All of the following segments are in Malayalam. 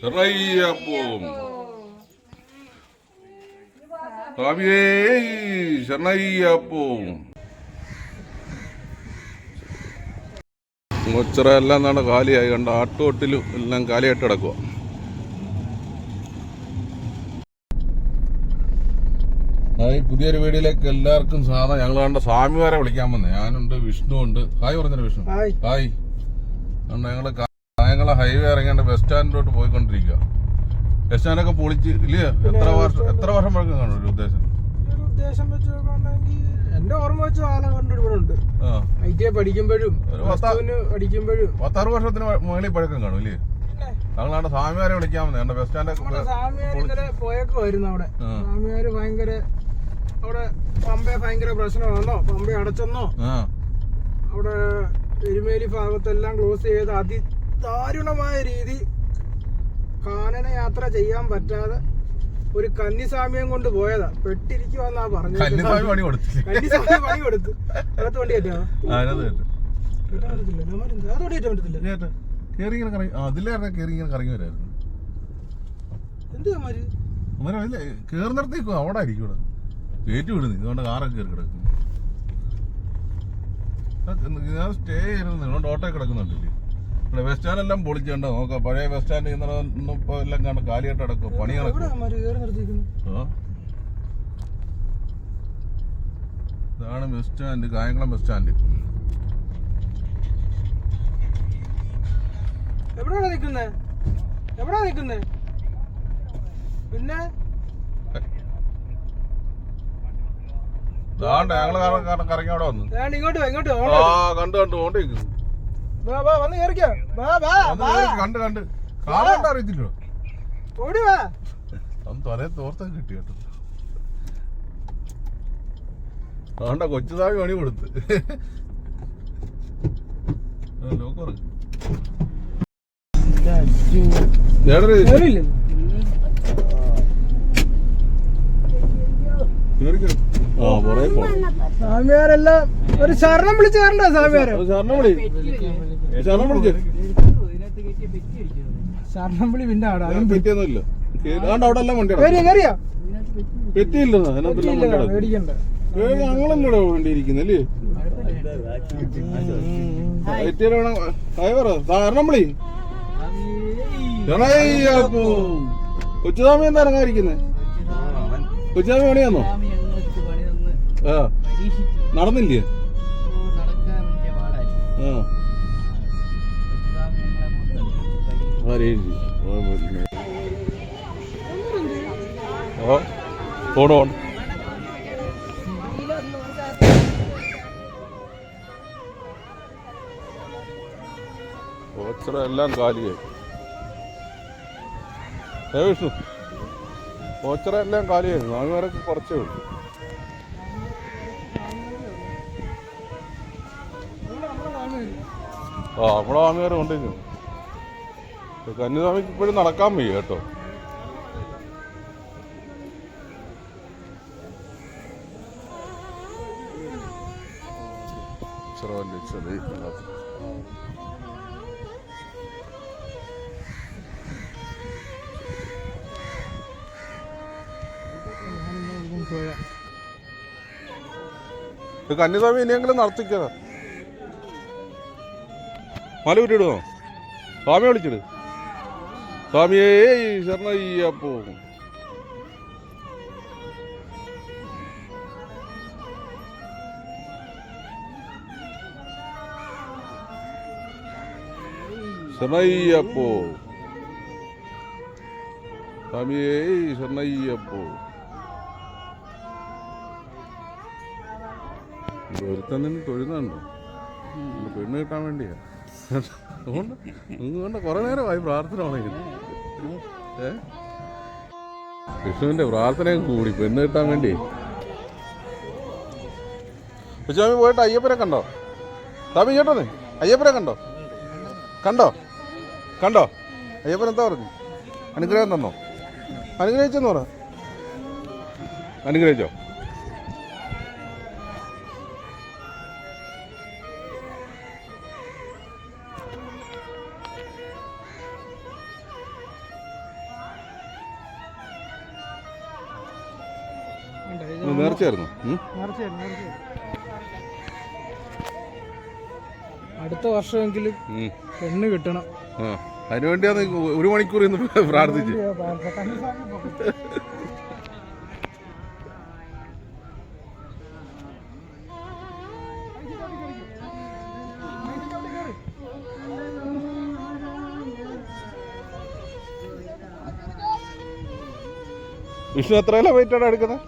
ശരണയ്യപ്പം സ്വാമിയേ ശരണയ്യപ്പം മുച്ചറ എല്ലാം നാടെ കാലിയായി കണ്ട ആട്ടുകൊട്ടിലും എല്ലാം കാലിയായിട്ട് കിടക്കുക ഹായ് പുതിയൊരു വീഡിയോയിലേക്ക് എല്ലാവർക്കും സാധാ ഞങ്ങൾ കണ്ട സ്വാമിമാരെ വിളിക്കാൻ വന്നേ. ഞാനുണ്ട് വിഷ്ണു ഉണ്ട് ഹായ് പറഞ്ഞല്ലോ വിഷ്ണു. ഹായ്. അതുകൊണ്ട് ഞങ്ങൾ കായംകുളം ഹൈവേ ഇറങ്ങേണ്ട ബസ് സ്റ്റാൻഡിലോട്ട് പോയിക്കൊണ്ടിരിക്കുക ബസ് സ്റ്റാൻഡൊക്കെ പൊളിച്ച് ഇല്ലേ? എത്ര വർഷം എത്ര വർഷം പഴക്കം കാണും ഒരു ഉദ്ദേശം? ഉദ്ദേശം വെച്ച് എന്റെ ഓർമ്മ വെച്ച കാലം കണ്ടു ആ. ഐ ടി ഐ പഠിക്കുമ്പോഴും പഠിക്കുമ്പോഴും. പത്താറ് വർഷത്തിന് മുകളിൽ പഴക്കം കാണും ഇല്ലേ? ഞങ്ങളാണ്ട് സ്വാമിമാരെ വിളിക്കാൻ വന്നേ എന്റെ ബസ് സ്റ്റാൻഡ് പോയൊക്കെ വരുന്നു അവിടെ. ആ. സ്വാമിയാര് ഭയങ്കര അവിടെ പമ്പയെ ഭയങ്കര പ്രശ്നമാണോ പമ്പ അടച്ചെന്നോ? അവിടെ എരുമേലി ഭാഗത്തെല്ലാം ക്ലോസ് ചെയ്ത് അതിദാരുണമായ രീതി കാനന യാത്ര ചെയ്യാൻ പറ്റാതെ ഒരു കന്നിസ്വാമ്യം കൊണ്ട് പോയതാ. പെട്ടിരിക്കുവാന്നാ പറഞ്ഞു കന്നിസ്വാമി പണി കൊടുത്തു കന്നിസ്വാമി പണി കൊടുത്തു. അകത്ത് വണ്ടി കയറ്റാ? ആ, അതിനകത്ത് കേട്ട്. കയറ്റാൻ പറ്റത്തില്ല നമ്മളുണ്ട് അത് വണ്ടി കയറ്റാൻ കേറി ഇങ്ങനെ കറങ്ങി അതിലായിരുന്നു കേറി ഇങ്ങനെ കറങ്ങി വരായിരുന്നു? എന്ത് അമ്മാര് അന്നേരം ഇല്ലേ കേറുന്നിടത്തേക്കും? അവിടെ ആയിരിക്കും ഇവിടെ. കയറ്റി വിടുന്നു. ഇതുകൊണ്ട് കാറൊക്കെ കയറി കിടക്കുന്നു. ഞാൻ സ്റ്റേ ഇതുകൊണ്ട് ഓട്ടോ കിടക്കുന്നുണ്ടല്ലേ? ഇവിടെ ബസ് സ്റ്റാൻഡ് എല്ലാം പൊളിച്ചുണ്ട് നോക്കാം. പഴയ ബസ് സ്റ്റാൻഡ് ഇന്നലെ ഇപ്പൊ എല്ലാം കണ്ട് കാലിയായിട്ട് അടക്കും പണി. ഇതാണ് bus stand Kayamkulam bus stand എവിടെയാണ് നിൽക്കുന്നേ? എവിടെയാ നിക്കുന്നേ പിന്നെ? ഇങ്ങോട്ട് കണ്ടു. കണ്ട് കണ്ട് ഓണ്ടിരിക്കുന്നു വാ വാ വന്ന് കേറിക്കോ. വാ വാ വന്ന് വാ. കേറി കണ്ട് കണ്ട്. കാറ് അറിയത്തില്ലോ ഓടി വാ. തലേ തോർത്ത കിട്ടി കേട്ടോ. പണി കൊടുത്ത്. സ്വാമിയാരെല്ലാം ഒരു ശരണം വിളിച്ച് കയറണ്ട സ്വാമിയാരെ? ശരണം വിളി. ഏ, ശരണം വിളിച്ച് ശരണം വിളി പിന്നെ അവിടെ പെറ്റിയൊന്നുമില്ല അവിടെ എല്ലാം വണ്ടി അതിനകത്തെല്ലാം ഞങ്ങളല്ലേ വേണ്ടിയിരിക്കുന്നല്ലേ. കൊച്ചുതാമി എന്താ ഇറങ്ങാതിരിക്കുന്നേ? കൊച്ചുതാമി പണിയാന്നോ? ആ. നടന്നില്ലേ? ആ. ആരേഞ്ച് ഓ പോണോ? ഓച്ചറ എല്ലാം കാലിയായി. ഏ വിഷ്ണു? ഓച്ചറ എല്ലാം കാലിയായി. നാലുപേരൊക്കെ കുറച്ചേ ഉള്ളൂ. ആ നമ്മളെ സ്വാമികാരെ കൊണ്ടിരുന്നു കന്യാസ്വാമിക്ക് ഇപ്പോഴും നടക്കാൻ വയ്യ കേട്ടോ. ചെറിയ കന്യാസ്വാമി ഇനിയെങ്കിലും നടത്തിക്കതാ മല വിട്ടിടുന്നോ സ്വാമിയെ വിളിച്ചിട്. സ്വാമിയേ ശരണയ്യപ്പോ ശരണയ്യപ്പോ സ്വാമിയേ ശരണയ്യപ്പോ ഒരുത്തൻ നിന്ന് തൊഴുന്നുണ്ടോ പെണ്ണ് കിട്ടാൻ വേണ്ടിയാ. അതുകൊണ്ട് അതുകൊണ്ട് കുറെ നേരമായി പ്രാർത്ഥന ഉണങ്ങുന്നു ഏ? വിഷ്ണുവിന്റെ പ്രാർത്ഥനയും കൂടി പെണ്ണ് കിട്ടാൻ വേണ്ടി. സ്വാമി പോയിട്ട് അയ്യപ്പനെ കണ്ടോ? താമി ചേട്ടനെ അയ്യപ്പനെ കണ്ടോ? കണ്ടോ? കണ്ടോ? അയ്യപ്പൻ എന്താ പറഞ്ഞു? അനുഗ്രഹം തന്നോ? അനുഗ്രഹിച്ചെന്ന് പറ. അനുഗ്രഹിച്ചോ? നേർച്ചയായിരുന്നു അടുത്ത വർഷമെങ്കിലും പെണ്ണ് കിട്ടണം. അതിനുവേണ്ടിയാണ് ഒരു മണിക്കൂർ ഇന്ന് പ്രാർത്ഥിച്ചു വിഷ്ണു എത്രയല്ല വെയിറ്റാണ് എടുക്കുന്നത്?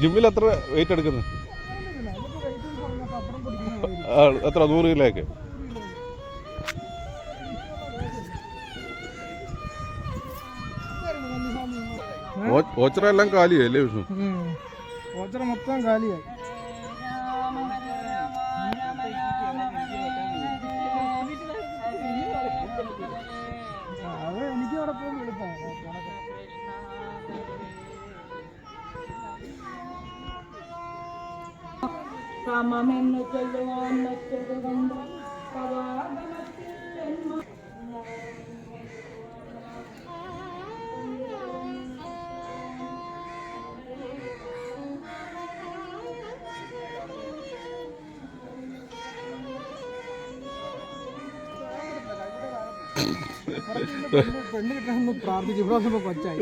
ജിമ്മിൽ എത്ര വെയിറ്റ് എടുക്കുന്നത് എത്ര നൂറ് കിലോയൊക്കെ? ഓച്ചറ എല്ലാം കാലിയല്ലേ വിഷ്ണു? ഓച്ചറ മൊത്തം കാലിയായി. കാമമെന്നു ചൊല്ലുവാൻ മറ്റൊരു കൊണ്ട് പവാടമത്തിൽ ജന്മ പെണ്ണ് പെണ്ണ് കിട്ടണമെന്ന് പ്രാർത്ഥിച്ചു ഇവിടെ വന്നപ്പോ കൊച്ചായി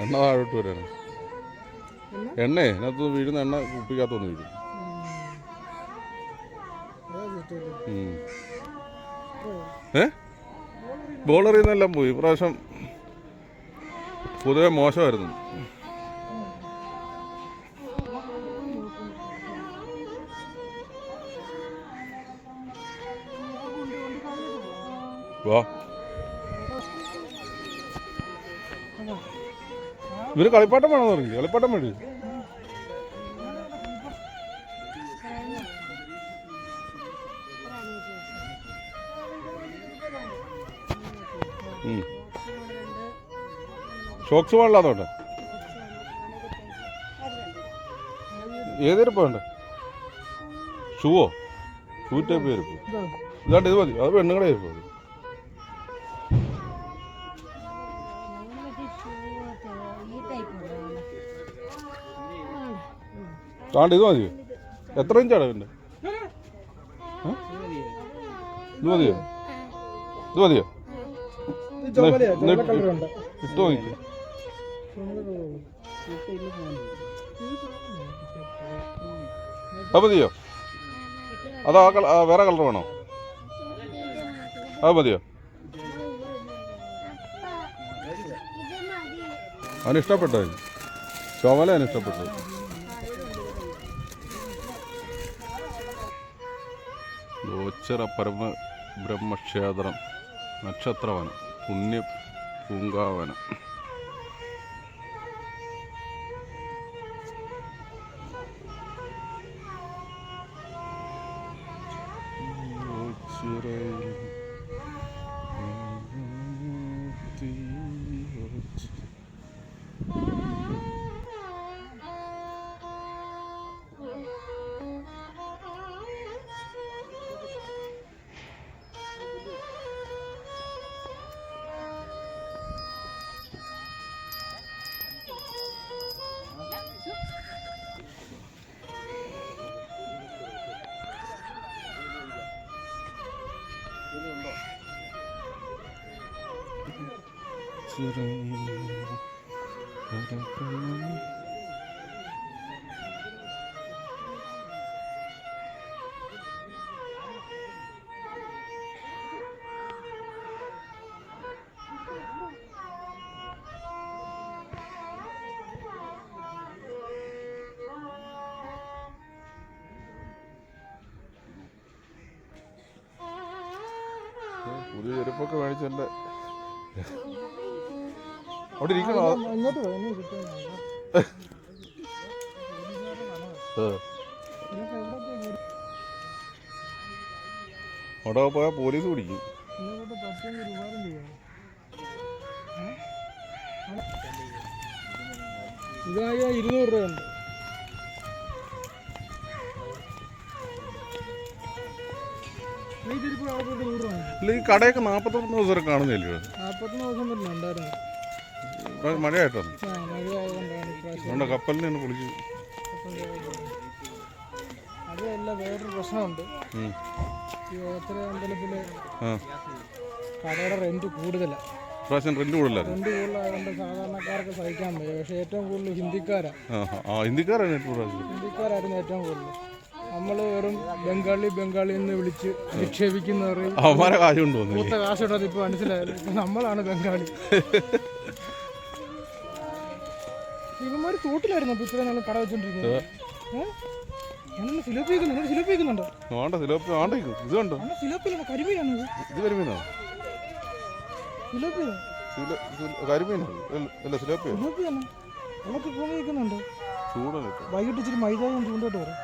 എണ്ണ താഴോട്ട് വരാണ് എണ്ണേ അതിനകത്ത് വീഴുന്ന എണ്ണ കുപ്പിക്കകത്തൊന്ന് വീഴും. ഏ? ബോളറിൽ നിന്നെല്ലാം പോയി. ഇപ്രാവശ്യം പൊതുവെ മോശമായിരുന്നു. വാ. ഇവർ കളിപ്പാട്ടം വേണമെന്ന് തുടങ്ങി കളിപ്പാട്ടം വേണ്ടി ഷോക്സ് പാടില്ലാത്തോട്ടെ ഏതൊരു വേണ്ട? ഷൂവോ? ഷൂ ടൈപ്പ് ചെരുപ്പ് ഇതാണ്ട് ഇത് മതി. അത് പെണ്ണുങ്ങളെ ചെരുപ്പ് മതി താണ്ട് ഇത് മതിയോ? എത്ര ഇഞ്ചാണ് ഇതിന്റെ ഇത് മതിയോ? ഇത് മതിയോ? ഇട്ട് നോക്കിക്കോ. അത് മതിയോ? അതോ ആ കള- വേറെ കളർ വേണോ? അത് മതിയോ? അവന് ഇഷ്ടപ്പെട്ടോ അവന് ഇഷ്ടപ്പെട്ടു గోచర పరమ బ్రహ్మక్షేత్రం. నక్షత్రవనం. పుణ్య పూంగావనం. గోచర പുതിയ ചെരുപ്പൊക്കെ മേടിച്ചെന്റെ. അവിടെ ഇരിക്കണോ? അവിടെ പോയാൽ പോലീസ് പിടിക്കും. ഇതായ ഇരുന്നൂറ് രൂപ നീ ഇല്ല ഈ കടയൊക്കെ നാൽപ്പത്തൊന്ന് ദിവസം വരെ കാണുന്നില്ലയോ മഴയായിട്ടാണ് അതുകൊണ്ട് കപ്പലിനെ ഒന്ന് പൊളിച്ച് വേറൊരു പ്രശ്നമുണ്ട്. ഈ കടയുടെ റെന്റ് കൂടുതലാണ് പ്രാവശ്യം റെന്റ് കൂടുതലായിരുന്നു റെന്റ് കൂടുതലായതുകൊണ്ട് സാധാരണക്കാർക്ക് സഹിക്കാൻ വയ്യ. പക്ഷേ ഏറ്റവും കൂടുതൽ ഹിന്ദിക്കാരാണ് ഏറ്റവും പ്രാവശ്യം ഹിന്ദിക്കാരായിരുന്നു ഏറ്റവും കൂടുതൽ നമ്മൾ വെറും ബംഗാളി ബംഗാളി എന്ന് വിളിച്ച് നിക്ഷേപിക്കുന്നവർ അവന്മാരെ കാശ് കൊണ്ടുവന്നില്ലേ മൂത്ത കാശിട്ടത് ഇപ്പൊ മനസ്സിലായത് നമ്മളാണ് ബംഗാളി. ഇവന്മാര് തോട്ടിലായിരുന്നു അപ്പൊ ഇത്രയും നാളും കട വെച്ചോണ്ടിരിക്കുന്നത് കരിമീനാണ് ഇത്. കരിമീനോ? കരിമീനോ? വൈകിട്ട് ഇച്ചിരി മൈദാനം ചൂണ്ടോട്ട് വരാം.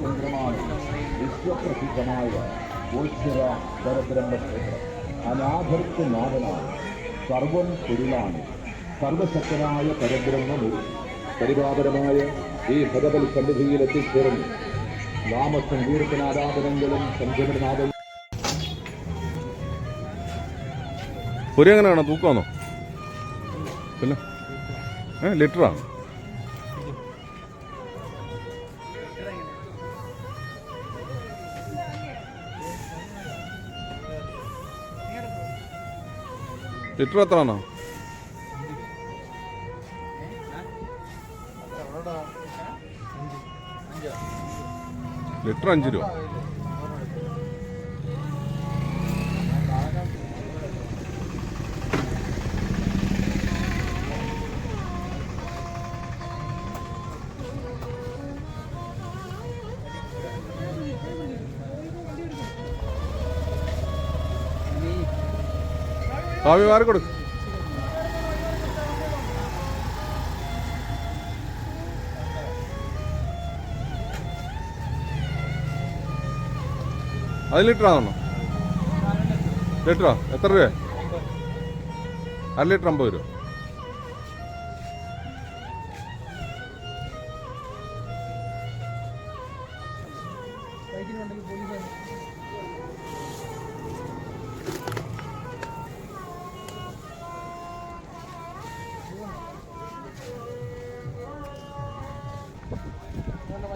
തന്ത്രമാണ് വിശ്വപ്രസിദ്ധമായ ഓശ്വര പരബ്രഹ്മക്ഷേത്രം അനാഥർക്ക് നാഥനാണ് സർവം പൊരുളാണ് സർവശക്തനായ പരബ്രഹ്മം പരിപാപരമായ ഈ ഭഗവത് സന്നിധിയിൽ എത്തിച്ചേർന്നു നാമസങ്കീർത്തനാരാധനങ്ങളും സംഗമനാഥ ഒരു എങ്ങനെയാണോ? തൂക്കമാണോ പിന്നെ? ഏ ലിറ്ററാണ് ലിറ്റർ എത്ര ലിറ്റർ അഞ്ച് രൂപ. കാവ്യ മാറി കൊടുക്ക്. അത് ലിറ്റർ ആണോ ലിറ്ററോ? എത്ര രൂപ അര ലിറ്റർ അമ്പത് രൂപ. Thank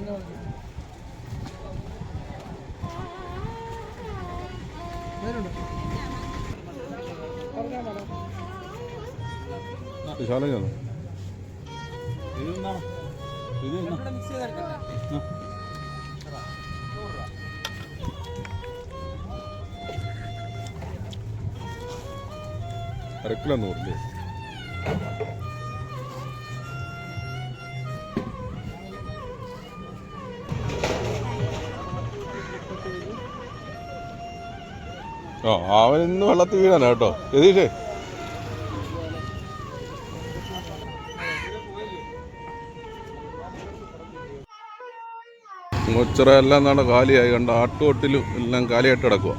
പോലീസ് ശാലം ചെന്നു അരക്കിലോ നൂറില്ലേ ആ അവൻ ഇന്ന് വെള്ളത്തിൽ വീഴാനാ കേട്ടോ. യതീഷേ. മുച്ചിറ എല്ലാം നാളെ കാലിയായി. കണ്ട ആട്ടുകൊട്ടിലും എല്ലാം കാലിയായിട്ട് കിടക്കുക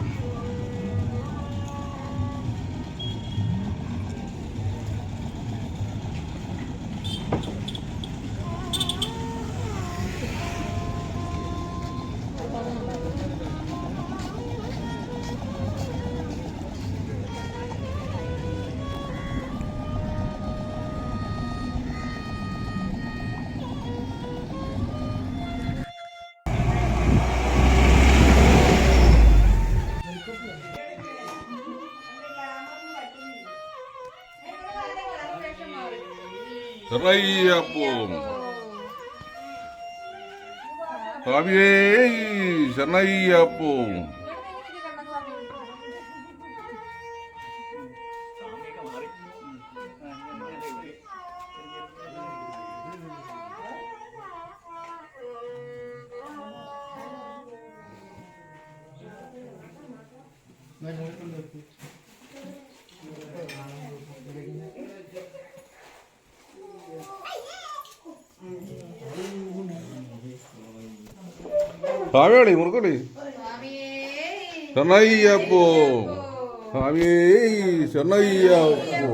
ശരണയ്യപ്പം സ്വാമിയേ ശരണയ്യപ്പം സ്വാമിയോളി മുറുക്കളി ശരണയ്യപ്പോ സ്വാമിയേ. ശരണയ്യപ്പോ